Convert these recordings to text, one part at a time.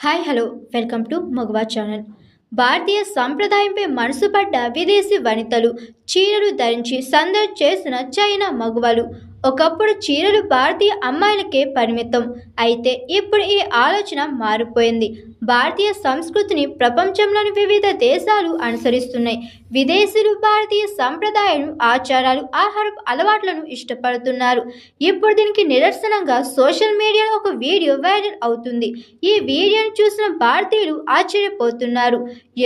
Hi hello welcome to Magava channel భారతీయ సంప్రదాయంపై మనసు పడ్డ విదేశీ వనితలు చీరలు ధరించి సందడి చేసిన చైనా మగవాలు ఒకప్పుడు చీరలు భారతీయ అమ్మాయిలకే పరిమితం. అయితే ఇప్పుడు ఈ ఆలోచన మారిపోయింది. భారతీయ సంస్కృతిని ప్రపంచంలోని వివిధ దేశాలు అనుసరిస్తున్నాయి. విదేశీయులు భారతీయ సంప్రదాయం ఆచారాలు ఆహారపు అలవాట్లను ఇష్టపడుతున్నారు. ఇప్పుడు దీనికి నిదర్శనంగా సోషల్ మీడియాలో ఒక వీడియో వైరల్ అవుతుంది. ఈ వీడియోను చూసిన భారతీయులు ఆశ్చర్యపోతున్నారు.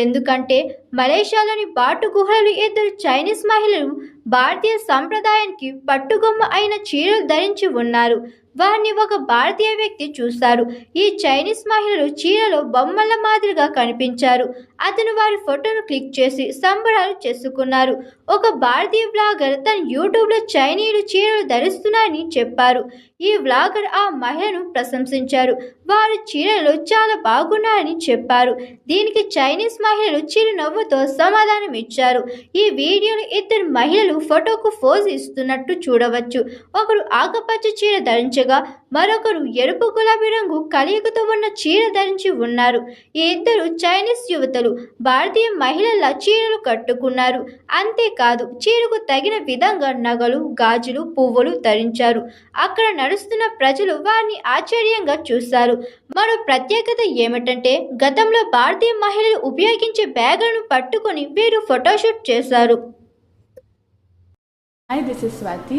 ఎందుకంటే మలేషియాలోని బాటు గుహలు ఇద్దరు చైనీస్ మహిళలు భారతీయ సంప్రదాయానికి పట్టుగొమ్మ అయిన చీరలు ధరించి ఉన్నారు. వారిని ఒక భారతీయ వ్యక్తి చూశారు. ఈ చైనీస్ మహిళలు చీరలో బొమ్మల మాదిరిగా కనిపించారు. అతను వారి ఫోటోను క్లిక్ చేసి సంబరాలు చేసుకున్నారు. ఒక భారతీయ బ్లాగర్ తన యూట్యూబ్లో చైనీయులు చీరలు ధరిస్తున్నారని చెప్పారు. ఈ బ్లాగర్ ఆ మహిళను ప్రశంసించారు. వారు చీరలు చాలా బాగున్నారని చెప్పారు. దీనికి చైనీస్ మహిళలు చిరునవ్వుతో సమాధానం ఇచ్చారు. ఈ వీడియోలో ఇద్దరు మహిళలు ఫోటోకు ఫోజ్ ఇస్తున్నట్టు చూడవచ్చు. ఒకరు ఆకుపచ్చ చీర ధరించగా మరొకరు ఎరుపు గులాబీ రంగు కలియుగతో ఉన్న చీర ధరించి ఉన్నారు. ఈ ఇద్దరు చైనీస్ యువతలు. భారతీయ మహిళల చీరలు కట్టుకున్నారు. అంతేకాదు చీరకు తగిన విధంగా నగలు గాజులు పువ్వులు ధరించారు. అక్కడ నడుస్తున్న ప్రజలు వారిని ఆశ్చర్యంగా చూశారు. మరో ప్రత్యేకత ఏమిటంటే గతంలో భారతీయ మహిళలు ఉపయోగించే బ్యాగులను పట్టుకొని వీరు ఫోటోషూట్ చేశారు. Hi this is Swathi